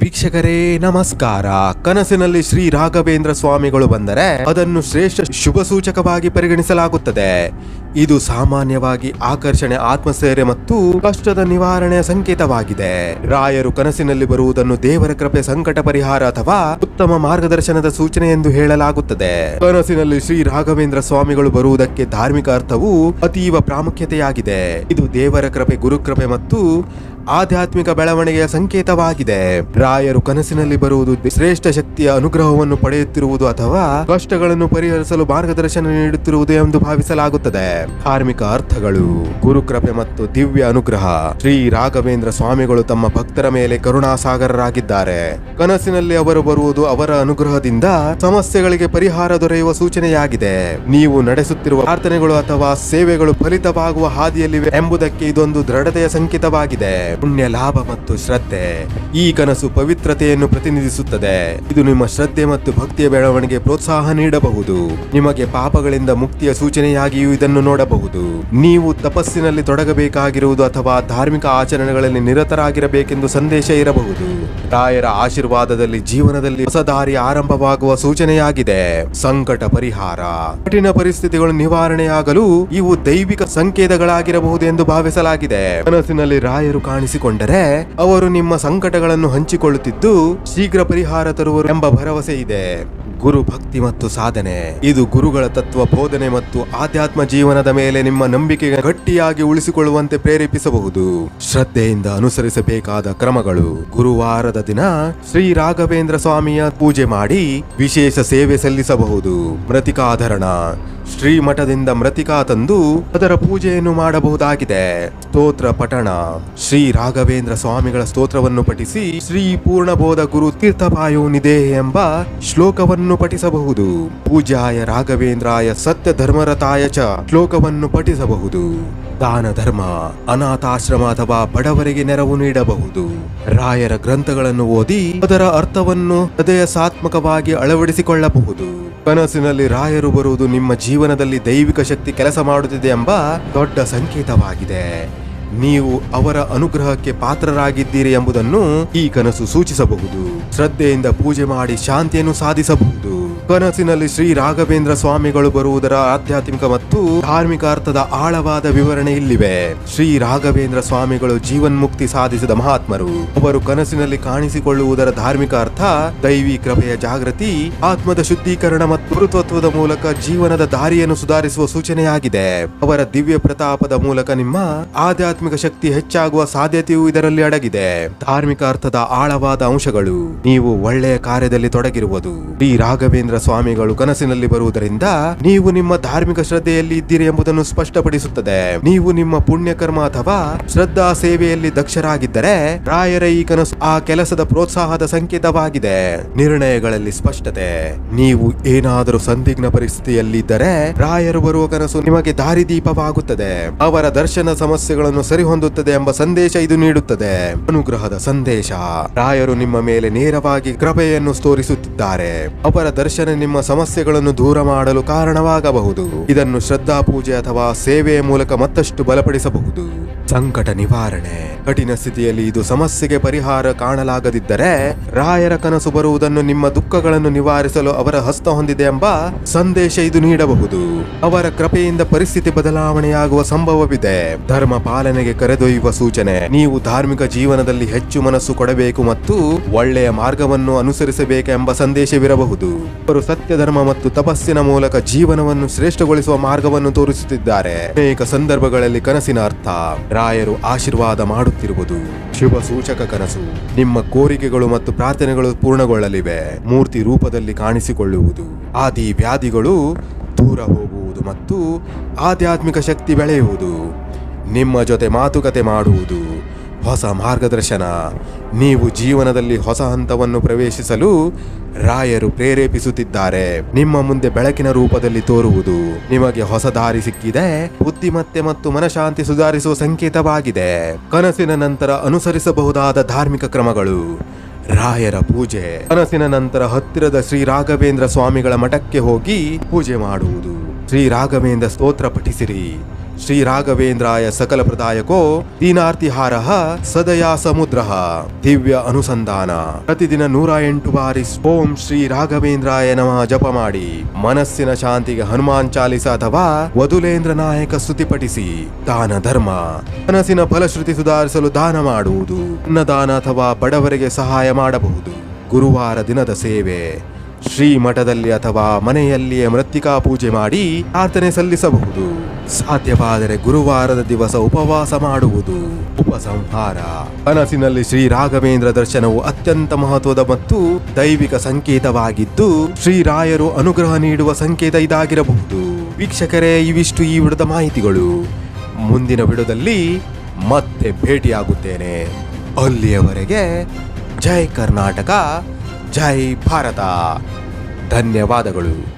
ವೀಕ್ಷಕರೇ, ನಮಸ್ಕಾರ. ಕನಸಿನಲ್ಲಿ ಶ್ರೀ ರಾಘವೇಂದ್ರ ಸ್ವಾಮಿಗಳು ಬಂದರೆ ಅದನ್ನು ಶ್ರೇಷ್ಠ ಶುಭ ಸೂಚಕವಾಗಿ ಪರಿಗಣಿಸಲಾಗುತ್ತದೆ. ಇದು ಸಾಮಾನ್ಯವಾಗಿ ಆಕರ್ಷಣೆ, ಆತ್ಮಸ್ಥೈರ್ಯ ಮತ್ತು ಕಷ್ಟದ ನಿವಾರಣೆಯ ಸಂಕೇತವಾಗಿದೆ. ರಾಯರು ಕನಸಿನಲ್ಲಿ ಬರುವುದನ್ನು ದೇವರ ಕೃಪೆ, ಸಂಕಟ ಪರಿಹಾರ ಅಥವಾ ಉತ್ತಮ ಮಾರ್ಗದರ್ಶನದ ಸೂಚನೆ ಎಂದು ಹೇಳಲಾಗುತ್ತದೆ. ಕನಸಿನಲ್ಲಿ ಶ್ರೀ ರಾಘವೇಂದ್ರ ಸ್ವಾಮಿಗಳು ಬರುವುದಕ್ಕೆ ಧಾರ್ಮಿಕ ಅರ್ಥವು ಅತೀವ ಪ್ರಾಮುಖ್ಯತೆಯಾಗಿದೆ. ಇದು ದೇವರ ಕೃಪೆ, ಗುರುಕೃಪೆ ಮತ್ತು ಆಧ್ಯಾತ್ಮಿಕ ಬೆಳವಣಿಗೆಯ ಸಂಕೇತವಾಗಿದೆ. ರಾಯರು ಕನಸಿನಲ್ಲಿ ಬರುವುದು ಶ್ರೇಷ್ಠ ಶಕ್ತಿಯ ಅನುಗ್ರಹವನ್ನು ಪಡೆಯುತ್ತಿರುವುದು ಅಥವಾ ಕಷ್ಟಗಳನ್ನು ಪರಿಹರಿಸಲು ಮಾರ್ಗದರ್ಶನ ನೀಡುತ್ತಿರುವುದು ಎಂದು ಭಾವಿಸಲಾಗುತ್ತದೆ. ಧಾರ್ಮಿಕ ಅರ್ಥಗಳು, ಗುರುಕೃಪೆ ಮತ್ತು ದಿವ್ಯ ಅನುಗ್ರಹ. ಶ್ರೀ ರಾಘವೇಂದ್ರ ಸ್ವಾಮಿಗಳು ತಮ್ಮ ಭಕ್ತರ ಮೇಲೆ ಕರುಣಾಸಾಗರರಾಗಿದ್ದಾರೆ. ಕನಸಿನಲ್ಲಿ ಅವರು ಬರುವುದು ಅವರ ಅನುಗ್ರಹದಿಂದ ಸಮಸ್ಯೆಗಳಿಗೆ ಪರಿಹಾರ ದೊರೆಯುವ ಸೂಚನೆಯಾಗಿದೆ. ನೀವು ನಡೆಸುತ್ತಿರುವ ಪ್ರಾರ್ಥನೆಗಳು ಅಥವಾ ಸೇವೆಗಳು ಫಲಿತವಾಗುವ ಹಾದಿಯಲ್ಲಿವೆ ಎಂಬುದಕ್ಕೆ ಇದೊಂದು ದೃಢತೆಯ ಸಂಕೇತವಾಗಿದೆ. ಪುಣ್ಯ ಲಾಭ ಮತ್ತು ಶ್ರದ್ಧೆ. ಈ ಕನಸು ಪವಿತ್ರತೆಯನ್ನು ಪ್ರತಿನಿಧಿಸುತ್ತದೆ. ಇದು ನಿಮ್ಮ ಶ್ರದ್ಧೆ ಮತ್ತು ಭಕ್ತಿಯ ಬೆಳವಣಿಗೆ ಪ್ರೋತ್ಸಾಹ ನೀಡಬಹುದು. ನಿಮಗೆ ಪಾಪಗಳಿಂದ ಮುಕ್ತಿಯ ಸೂಚನೆಯಾಗಿಯೂ ಇದನ್ನು ನೋಡಬಹುದು. ನೀವು ತಪಸ್ಸಿನಲ್ಲಿ ತೊಡಗಬೇಕಾಗಿರುವುದು ಅಥವಾ ಧಾರ್ಮಿಕ ಆಚರಣೆಗಳಲ್ಲಿ ನಿರತರಾಗಿರಬೇಕೆಂದು ಸಂದೇಶ ಇರಬಹುದು. ರಾಯರ ಆಶೀರ್ವಾದದಲ್ಲಿ ಜೀವನದಲ್ಲಿ ಹೊಸ ದಾರಿ ಆರಂಭವಾಗುವ ಸೂಚನೆಯಾಗಿದೆ. ಸಂಕಟ ಪರಿಹಾರ. ಕಠಿಣ ಪರಿಸ್ಥಿತಿಗಳು ನಿವಾರಣೆಯಾಗಲು ಇವು ದೈವಿಕ ಸಂಕೇತಗಳಾಗಿರಬಹುದು ಎಂದು ಭಾವಿಸಲಾಗಿದೆ. ಕನಸಿನಲ್ಲಿ ರಾಯರು ಕಾಣಿಸಿಕೊಂಡರೆ ಅವರು ನಿಮ್ಮ ಸಂಕಟಗಳನ್ನು ಹಂಚಿಕೊಳ್ಳುತ್ತಿದ್ದು ಶೀಘ್ರ ಪರಿಹಾರ ತರುವರು ಎಂಬ ಭರವಸೆ ಇದೆ. ಗುರು ಭಕ್ತಿ ಮತ್ತು ಸಾಧನೆ. ಇದು ಗುರುಗಳ ತತ್ವ ಬೋಧನೆ ಮತ್ತು ಆಧ್ಯಾತ್ಮ ಜೀವನದ ಮೇಲೆ ನಿಮ್ಮ ನಂಬಿಕೆ ಗಟ್ಟಿಯಾಗಿ ಉಳಿಸಿಕೊಳ್ಳುವಂತೆ ಪ್ರೇರೇಪಿಸಬಹುದು. ಶ್ರದ್ಧೆಯಿಂದ ಅನುಸರಿಸಬೇಕಾದ ಕ್ರಮಗಳು. ಗುರುವಾರದ ದಿನ ಶ್ರೀ ರಾಘವೇಂದ್ರ ಸ್ವಾಮಿಯ ಪೂಜೆ ಮಾಡಿ ವಿಶೇಷ ಸೇವೆ ಸಲ್ಲಿಸಬಹುದು. ಮೃತಿಕಾಧರಣ ಶ್ರೀಮಠದಿಂದ ಮೃತಿಕಾ ತಂದು ಅದರ ಪೂಜೆಯನ್ನು ಮಾಡಬಹುದಾಗಿದೆ. ಸ್ತೋತ್ರ ಪಠಣ. ಶ್ರೀ ರಾಘವೇಂದ್ರ ಸ್ವಾಮಿಗಳ ಸ್ತೋತ್ರವನ್ನು ಪಠಿಸಿ ಶ್ರೀ ಪೂರ್ಣಬೋಧ ಗುರು ತೀರ್ಥಪಾಯೋ ನಿಧೇ ಎಂಬ ಶ್ಲೋಕವನ್ನು ಪಠಿಸಬಹುದು. ಪೂಜಾಯ ರಾಘವೇಂದ್ರಾಯ ಸತ್ಯ ಧರ್ಮರತಾಯ ಚ ಶ್ಲೋಕವನ್ನು ಪಠಿಸಬಹುದು. ದಾನ ಧರ್ಮ, ಅನಾಥಾಶ್ರಮ ಅಥವಾ ಬಡವರಿಗೆ ನೆರವು ನೀಡಬಹುದು. ರಾಯರ ಗ್ರಂಥಗಳನ್ನು ಓದಿ ಅದರ ಅರ್ಥವನ್ನು ಹೃದಯ ಸಾತ್ಮಕವಾಗಿ ಅಳವಡಿಸಿಕೊಳ್ಳಬಹುದು. ಕನಸಿನಲ್ಲಿ ರಾಯರು ಬರುವುದು ನಿಮ್ಮ ಜೀವನದಲ್ಲಿ ದೈವಿಕ ಶಕ್ತಿ ಕೆಲಸ ಮಾಡುತ್ತಿದೆ ಎಂಬ ದೊಡ್ಡ ಸಂಕೇತವಾಗಿದೆ. ನೀವು ಅವರ ಅನುಗ್ರಹಕ್ಕೆ ಪಾತ್ರರಾಗಿದ್ದೀರಿ ಎಂಬುದನ್ನು ಈ ಕನಸು ಸೂಚಿಸಬಹುದು. ಶ್ರದ್ಧೆಯಿಂದ ಪೂಜೆ ಮಾಡಿ ಶಾಂತಿಯನ್ನು ಸಾಧಿಸಬಹುದು. ಕನಸಿನಲ್ಲಿ ಶ್ರೀ ರಾಘವೇಂದ್ರ ಸ್ವಾಮಿಗಳು ಬರುವುದರ ಆಧ್ಯಾತ್ಮಿಕ ಮತ್ತು ಧಾರ್ಮಿಕ ಅರ್ಥದ ಆಳವಾದ ವಿವರಣೆ ಇಲ್ಲಿವೆ. ಶ್ರೀ ರಾಘವೇಂದ್ರ ಸ್ವಾಮಿಗಳು ಜೀವನ್ಮುಕ್ತಿ ಸಾಧಿಸಿದ ಮಹಾತ್ಮರು. ಅವರು ಕನಸಿನಲ್ಲಿ ಕಾಣಿಸಿಕೊಳ್ಳುವುದರ ಧಾರ್ಮಿಕ ಅರ್ಥ ದೈವಿ ಕೃಪೆಯ ಜಾಗೃತಿ, ಆತ್ಮದ ಶುದ್ಧೀಕರಣ ಮತ್ತು ಗುರುತತ್ವದ ಮೂಲಕ ಜೀವನದ ದಾರಿಯನ್ನು ಸುಧಾರಿಸುವ ಸೂಚನೆಯಾಗಿದೆ. ಅವರ ದಿವ್ಯ ಪ್ರತಾಪದ ಮೂಲಕ ನಿಮ್ಮ ಆಧ್ಯಾತ್ಮಿಕ ಶಕ್ತಿ ಹೆಚ್ಚಾಗುವ ಸಾಧ್ಯತೆಯೂ ಇದರಲ್ಲಿ ಅಡಗಿದೆ. ಧಾರ್ಮಿಕ ಅರ್ಥದ ಆಳವಾದ ಅಂಶಗಳು, ನೀವು ಒಳ್ಳೆಯ ಕಾರ್ಯದಲ್ಲಿ ತೊಡಗಿರುವುದು. ಶ್ರೀ ರಾಘವೇಂದ್ರ ಸ್ವಾಮಿಗಳು ಕನಸಿನಲ್ಲಿ ಬರುವುದರಿಂದ ನೀವು ನಿಮ್ಮ ಧಾರ್ಮಿಕ ಶ್ರದ್ಧೆಯಲ್ಲಿ ಇದ್ದೀರಿ ಎಂಬುದನ್ನು ಸ್ಪಷ್ಟಪಡಿಸುತ್ತದೆ. ನೀವು ನಿಮ್ಮ ಪುಣ್ಯಕರ್ಮ ಅಥವಾ ಶ್ರದ್ಧಾ ಸೇವೆಯಲ್ಲಿ ದಕ್ಷರಾಗಿದ್ದರೆ ರಾಯರ ಈ ಕನಸು ಆ ಕೆಲಸದ ಪ್ರೋತ್ಸಾಹದ ಸಂಕೇತವಾಗಿದೆ. ನಿರ್ಣಯಗಳಲ್ಲಿ ಸ್ಪಷ್ಟತೆ. ನೀವು ಏನಾದರೂ ಸಂದಿಗ್ನ ಪರಿಸ್ಥಿತಿಯಲ್ಲಿದ್ದರೆ ರಾಯರು ಬರುವ ಕನಸು ನಿಮಗೆ ದಾರಿದೀಪವಾಗುತ್ತದೆ. ಅವರ ದರ್ಶನ ಸಮಸ್ಯೆಗಳನ್ನು ಸರಿಹೊಂದುತ್ತದೆ ಎಂಬ ಸಂದೇಶ ಇದು ನೀಡುತ್ತದೆ. ಅನುಗ್ರಹದ ಸಂದೇಶ. ರಾಯರು ನಿಮ್ಮ ಮೇಲೆ ನೇರವಾಗಿ ಕೃಪೆಯನ್ನು ತೋರಿಸುತ್ತಿದ್ದಾರೆ. ಅವರ ದರ್ಶನ ನಿಮ್ಮ ಸಮಸ್ಯೆಗಳನ್ನು ದೂರ ಮಾಡಲು ಕಾರಣವಾಗಬಹುದು. ಇದನ್ನು ಶ್ರದ್ಧಾ ಪೂಜೆ ಅಥವಾ ಸೇವೆಯ ಮೂಲಕ ಮತ್ತಷ್ಟು ಬಲಪಡಿಸಬಹುದು. ಸಂಕಟ ನಿವಾರಣೆ. ಕಠಿಣ ಸ್ಥಿತಿಯಲ್ಲಿ ಇದು ಸಮಸ್ಯೆಗೆ ಪರಿಹಾರ ಕಾಣಲಾಗದಿದ್ದರೆ ರಾಯರ ಕನಸು ಬರುವುದನ್ನು ನಿಮ್ಮ ದುಃಖಗಳನ್ನು ನಿವಾರಿಸಲು ಅವರ ಹಸ್ತ ಹೊಂದಿದೆ ಎಂಬ ಸಂದೇಶ ಇದು ನೀಡಬಹುದು. ಅವರ ಕೃಪೆಯಿಂದ ಪರಿಸ್ಥಿತಿ ಬದಲಾವಣೆಯಾಗುವ ಸಂಭವವಿದೆ. ಧರ್ಮ ಪಾಲನೆಗೆ ಕರೆದೊಯ್ಯುವ ಸೂಚನೆ, ನೀವು ಧಾರ್ಮಿಕ ಜೀವನದಲ್ಲಿ ಹೆಚ್ಚು ಮನಸ್ಸು ಕೊಡಬೇಕು ಮತ್ತು ಒಳ್ಳೆಯ ಮಾರ್ಗವನ್ನು ಅನುಸರಿಸಬೇಕೆಂಬ ಸಂದೇಶವಿರಬಹುದು. ಅವರು ಸತ್ಯ ಧರ್ಮ ಮತ್ತು ತಪಸ್ಸಿನ ಮೂಲಕ ಜೀವನವನ್ನು ಶ್ರೇಷ್ಠಗೊಳಿಸುವ ಮಾರ್ಗವನ್ನು ತೋರಿಸುತ್ತಿದ್ದಾರೆ. ಅನೇಕ ಸಂದರ್ಭಗಳಲ್ಲಿ ಕನಸಿನ ಅರ್ಥ ರಾಯರು ಆಶೀರ್ವಾದ ಮಾಡುತ್ತಿರುವುದು. ಶುಭ ಸೂಚಕ ಕನಸು. ನಿಮ್ಮ ಕೋರಿಕೆಗಳು ಮತ್ತು ಪ್ರಾರ್ಥನೆಗಳು ಪೂರ್ಣಗೊಳ್ಳಲಿವೆ. ಮೂರ್ತಿ ರೂಪದಲ್ಲಿ ಕಾಣಿಸಿಕೊಳ್ಳುವುದು. ಆದಿ ವ್ಯಾಧಿಗಳು ದೂರ ಹೋಗುವುದು ಮತ್ತು ಆಧ್ಯಾತ್ಮಿಕ ಶಕ್ತಿ ಬೆಳೆಯುವುದು. ನಿಮ್ಮ ಜೊತೆ ಮಾತುಕತೆ ಮಾಡುವುದು. ಹೊಸ ಮಾರ್ಗದರ್ಶನ. ನೀವು ಜೀವನದಲ್ಲಿ ಹೊಸ ಹಂತವನ್ನು ಪ್ರವೇಶಿಸಲು ರಾಯರು ಪ್ರೇರೇಪಿಸುತ್ತಿದ್ದಾರೆ. ನಿಮ್ಮ ಮುಂದೆ ಬೆಳಕಿನ ರೂಪದಲ್ಲಿ ತೋರುವುದು ನಿಮಗೆ ಹೊಸ ದಾರಿ ಸಿಕ್ಕಿದೆ. ಬುದ್ಧಿಮತ್ತೆ ಮತ್ತು ಮನಶಾಂತಿ ಸುಧಾರಿಸುವ ಸಂಕೇತವಾಗಿದೆ. ಕನಸಿನ ನಂತರ ಅನುಸರಿಸಬಹುದಾದ ಧಾರ್ಮಿಕ ಕ್ರಮಗಳು. ರಾಯರ ಪೂಜೆ. ಕನಸಿನ ನಂತರ ಹತ್ತಿರದ ಶ್ರೀ ರಾಘವೇಂದ್ರ ಸ್ವಾಮಿಗಳ ಮಠಕ್ಕೆ ಹೋಗಿ ಪೂಜೆ ಮಾಡುವುದು. ಶ್ರೀ ರಾಘವೇಂದ್ರ ಸ್ತೋತ್ರ ಪಠಿಸಿರಿ. ಶ್ರೀ ರಾಘವೇಂದ್ರಾಯ ಸಕಲ ಪ್ರದಾಯಕೋ ದೀನಾರ್ತಿಹಾರ ಸದಯಾ ಸಮುದ್ರ. ದಿವ್ಯ ಅನುಸಂಧಾನ. ಪ್ರತಿದಿನ ನೂರ ಎಂಟು ಬಾರಿ ಓಂ ಶ್ರೀ ರಾಘವೇಂದ್ರಾಯ ನಮಃ ಜಪ ಮಾಡಿ. ಮನಸ್ಸಿನ ಶಾಂತಿಗೆ ಹನುಮಾನ್ ಚಾಲಿಸ ಅಥವಾ ವಧುಲೇಂದ್ರ ನಾಯಕ ಸ್ತುತಿ ಪಠಿಸಿ. ದಾನ ಧರ್ಮ. ಮನಸ್ಸಿನ ಫಲಶ್ರುತಿ ಸುಧಾರಿಸಲು ದಾನ ಮಾಡುವುದು. ಅನ್ನದಾನ ಅಥವಾ ಬಡವರಿಗೆ ಸಹಾಯ ಮಾಡಬಹುದು. ಗುರುವಾರ ದಿನದ ಸೇವೆ. ಶ್ರೀಮಠದಲ್ಲಿ ಅಥವಾ ಮನೆಯಲ್ಲಿಯೇ ಮೃತ್ತಿಕಾ ಪೂಜೆ ಮಾಡಿ ಪ್ರಾರ್ಥನೆ ಸಲ್ಲಿಸಬಹುದು. ಸಾಧ್ಯವಾದರೆ ಗುರುವಾರದ ದಿವಸ ಉಪವಾಸ ಮಾಡುವುದು. ಉಪಸಂಹಾರ. ಕನಸಿನಲ್ಲಿ ಶ್ರೀ ರಾಘವೇಂದ್ರ ದರ್ಶನವು ಅತ್ಯಂತ ಮಹತ್ವದ ಮತ್ತು ದೈವಿಕ ಸಂಕೇತವಾಗಿದ್ದು ಶ್ರೀರಾಯರು ಅನುಗ್ರಹ ನೀಡುವ ಸಂಕೇತ ಇದಾಗಿರಬಹುದು. ವೀಕ್ಷಕರೇ, ಇವಿಷ್ಟು ಈ ವಿಡದ ಮಾಹಿತಿಗಳು. ಮುಂದಿನ ವಿಡದಲ್ಲಿ ಮತ್ತೆ ಭೇಟಿಯಾಗುತ್ತೇನೆ. ಅಲ್ಲಿಯವರೆಗೆ ಜೈ ಕರ್ನಾಟಕ. ಜೈ ಭಾರತ. ಧನ್ಯವಾದಗಳು.